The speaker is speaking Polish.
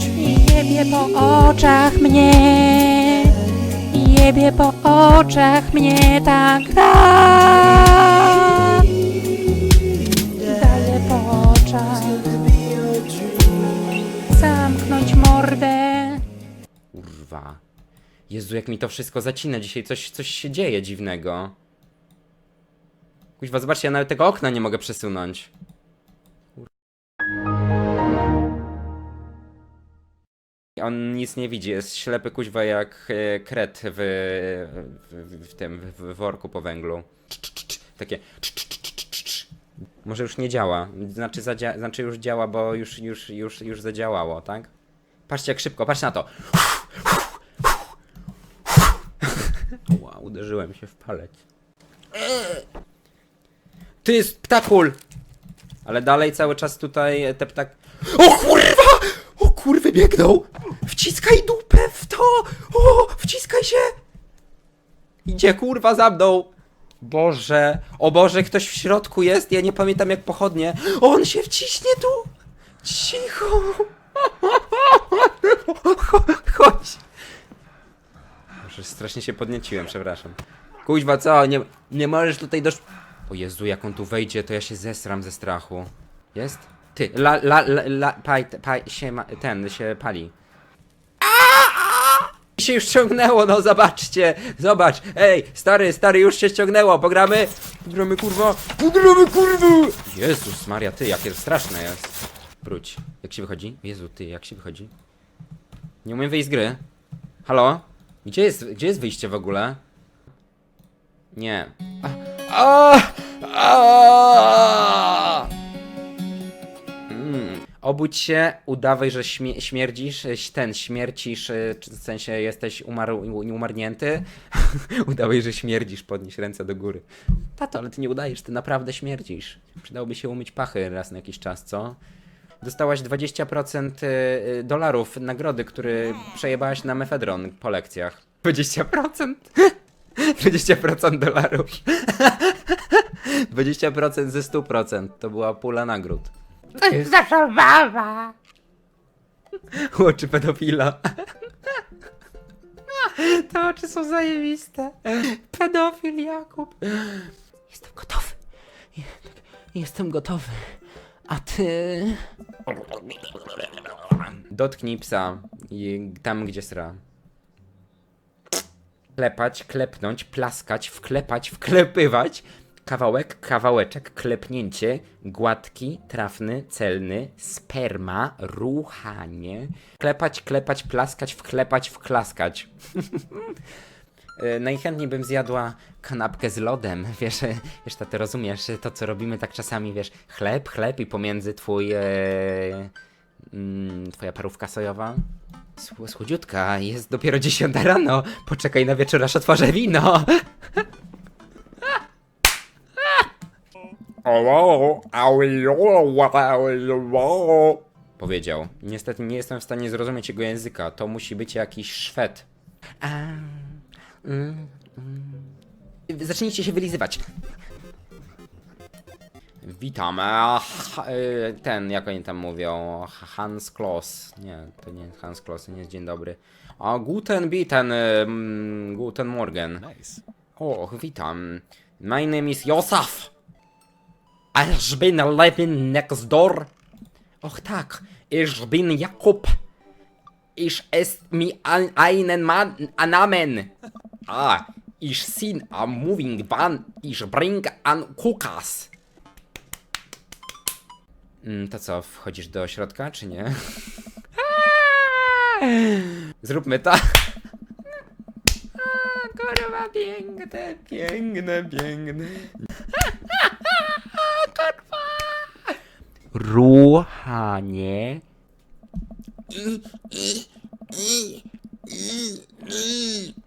Jebie po oczach mnie Jebie po oczach mnie ta gra Daję po oczach Zamknąć mordę Kurwa. Jezu, jak mi to wszystko zacina dzisiaj. Coś, coś się dzieje dziwnego. Kuźwa, zobaczcie, ja nawet tego okna nie mogę przesunąć. On nic nie widzi, jest ślepy kuźwa jak e, kret w, w, w tym, w, worku po węglu. Takie. Może już nie działa, znaczy, zadzia- znaczy już działa, bo już, już, już, już zadziałało, tak? Patrzcie jak szybko, patrz na to. Wow, uderzyłem się w palec. Ty jest ptakul! Ale dalej cały czas tutaj te ptak... O kurwa! O kurwy biegną! Wciskaj dupę w to! O, wciskaj się! Idzie kurwa za mną! Boże, o Boże, ktoś w środku jest, ja nie pamiętam jak pochodnie. On się wciśnie tu! Cicho! Chodź! Boże, strasznie się podnieciłem, przepraszam. Kuźwa, co? Nie, nie możesz tutaj dosz... O Jezu, jak on tu wejdzie, to ja się zesram ze strachu. Jest? Ty, la, la, la, la paj, paj, się ma, ten, się pali. I się już ściągnęło, no zobaczcie, zobacz, ej, stary, stary, już się ściągnęło, pogramy, pogramy kurwa, pogramy kurwa. Jezus Maria, ty, jakie straszne jest. Wróć, jak się wychodzi? Jezu, ty, jak się wychodzi? Nie umiem wyjść z gry. Halo? Gdzie jest, gdzie jest wyjście w ogóle? Nie. A, a. Obudź się, udawaj, że śmie śmierdzisz, e, ten, śmiercisz, e, w sensie jesteś umarł, u- umarnięty. udawaj, że śmierdzisz, podnieś ręce do góry. Tato, ale ty nie udajesz, ty naprawdę śmierdzisz. Przydałoby się umyć pachy raz na jakiś czas, co? Dostałaś 20% y, y, dolarów nagrody, który przejebałaś na mefedron po lekcjach. 20%? 20% dolarów. 20% ze 100% to była pula nagród. To jest za zabawa Oczy pedofila. Te oczy są zajebiste. Pedofil Jakub. Jestem gotowy. Je- Jestem gotowy. A ty... Dotknij psa. I tam, gdzie sra. Klepać, klepnąć, plaskać, wklepać, wklepywać. Kawałek, kawałeczek, klepnięcie, gładki, trafny, celny, sperma, ruchanie. Klepać, klepać, plaskać, wklepać, wklaskać. E, Najchętniej bym zjadła kanapkę z lodem, wiesz, wiesz, to ty rozumiesz, to co robimy tak czasami, wiesz, chleb, chleb i pomiędzy twój, e, mm, twoja parówka sojowa. Sł- Słodziutka, jest dopiero 10 rano, poczekaj na wieczór, aż otworzę wino. Powiedział. Niestety nie jestem w stanie zrozumieć jego języka. To musi być jakiś Szwed. A, mm, mm. Zacznijcie się wylizywać. Witam. e, ha- e, Ten, jak oni tam mówią? Hans Kloss. Nie, to nie Hans Kloss, to nie jest dzień dobry. A guten bitten, mm, guten morgen. Nice. Och, witam. My name is Josef. Ich bin living next door. Och tak, ich bin Jakub. Ich es mi an einen Mann Namen. Ah, ich sin a moving van. Ich bring an kukas. Mm, to co, wchodzisz do środka, czy nie? Zróbmy to. Kurwa, piękne, piękne, piękne. Ruchanie. I, i, i, i.